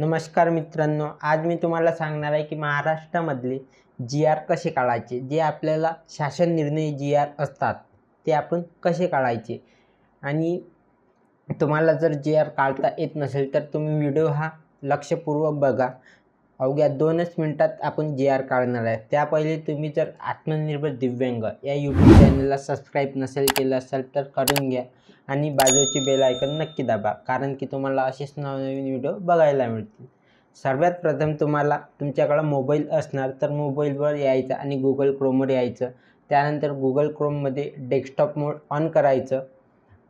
नमस्कार मित्रांनो आज मी तुम्हाला सांगणार आहे की महाराष्ट्रामधले जी आर कसे काढायचे? जे आपल्याला शासन निर्णय जी आर असतात ते आपण कसे काढायचे? आणि तुम्हाला जर जी आर काढता येत नसेल तर तुम्ही व्हिडिओ हा लक्षपूर्वक बघा. अवघ्या दोनच मिनटात आपण जे आर काढणार आहे. त्या पहिले तुम्ही जर आत्मनिर्भर दिव्यांग या यूट्यूब चॅनलला सबस्क्राईब नसेल केलं असेल तर करून घ्या आणि बाजूची बेल आयकन नक्की दाबा कारण की तुम्हाला असेच नवनवीन व्हिडिओ बघायला मिळतील. सर्वात प्रथम तुम्हाला तुमच्याकडं मोबाईल असणार तर मोबाईलवर यायचं आणि गुगल क्रोमवर यायचं. त्यानंतर गुगल क्रोममध्ये डेस्कटॉप मोड ऑन करायचं.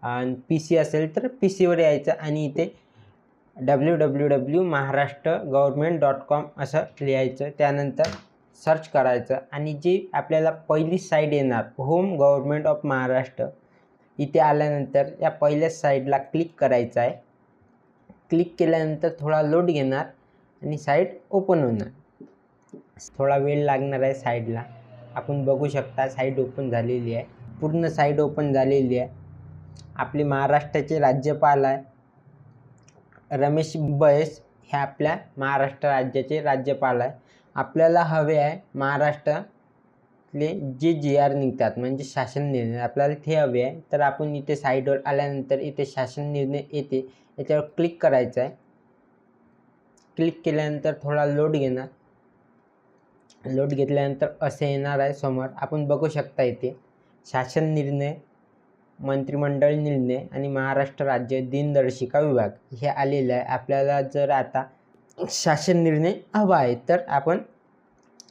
आणि पी सी असेल तर पी सीवर यायचं आणि इथे W W W Maharashtra government dot com असं लिहायचं. त्यानंतर सर्च करायचं आणि जी आपल्याला पहिली साईड येणार होम गव्हर्मेंट ऑफ महाराष्ट्र इथे आल्यानंतर या पहिल्या साईडला क्लिक करायचं आहे. क्लिक केल्यानंतर थोडा लोड घेणार आणि साईट ओपन होणार. थोडा वेळ लागणार आहे साईडला. आपण बघू शकता साईट ओपन झालेली आहे. पूर्ण साईट ओपन झालेली आहे. आपले महाराष्ट्राचे राज्यपाल आहे. रमेश बैस हे आपल्या महाराष्ट्र राज्याचे राज्यपाल आहे आपल्याला हवे आहे महाराष्ट्रातले जे जी आर निघतात म्हणजे शासन निर्णय. आपल्याला ते हवे आहे तर आपण इथे साईडवर आल्यानंतर इथे शासन निर्णय येते याच्यावर क्लिक करायचं आहे. क्लिक केल्यानंतर थोडा लोड घेणार. लोड घेतल्यानंतर असे येणार आहे समोर. आपण बघू शकता इथे शासन निर्णय मंत्रिमंडळ निर्णय आणि महाराष्ट्र राज्य दिनदर्शिका विभाग हे आलेलं आहे. आपल्याला जर आता शासन निर्णय हवा आहे तर आपण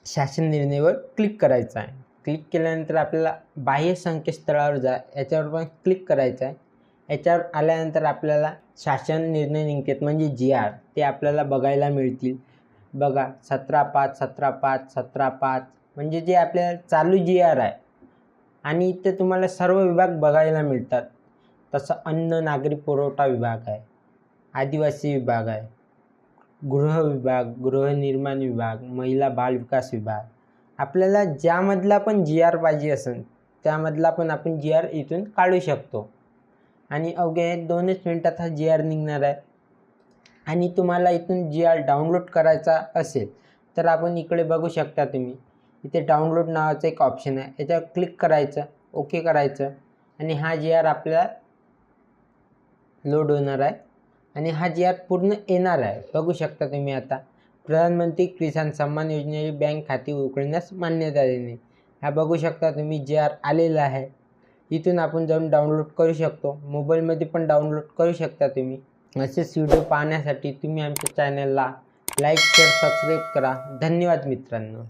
शासन निर्णयवर क्लिक करायचं आहे. क्लिक केल्यानंतर आपल्याला बाह्य संकेतस्थळावर जा याच्यावर पण क्लिक करायचं आहे. याच्यावर आल्यानंतर आपल्याला शासन निर्णय निकेत म्हणजे जी आर ते आपल्याला बघायला मिळतील. बघा सतरा पाच सतरा पाच सतरा पाच म्हणजे जे आपल्याला चालू जी आर आहे आणि इथे तुम्हाला सर्व विभाग बघायला मिळतात. तसं अन्न नागरी पुरवठा विभाग आहे आदिवासी विभाग आहे गृह विभाग गृहनिर्माण विभाग महिला बाल विकास विभाग. आपल्याला ज्यामधला पण जी आर पाहिजे असेल त्यामधला पण आपण जी आर इथून काढू शकतो. आणि अवघ्या दोनच मिनटात हा जी आर निघणार आहे. आणि तुम्हाला इथून जी आर डाउनलोड करायचा असेल तर आपण इकडे बघू शकता तुम्ही. इथे डाउनलोड नावाचं एक ऑप्शन आहे. याच्यावर क्लिक करायचं ओके करायचं आणि हा जी आर आपल्या लोड होणार आहे. आणि हा जी आर पूर्ण येणार आहे. बघू शकता तुम्ही आता. प्रधानमंत्री किसान सन्मान योजनेची बँक खाती उघडण्यास मान्यता देणे. हा बघू शकता तुम्ही जी आर आलेला आहे. इथून आपण जाऊन डाउनलोड करू शकतो. मोबाईलमध्ये पण डाउनलोड करू शकता तुम्ही. असेच व्हिडिओ पाहण्यासाठी तुम्ही आमच्या चॅनलला लाईक शेअर सबस्क्राईब करा. धन्यवाद मित्रांनो.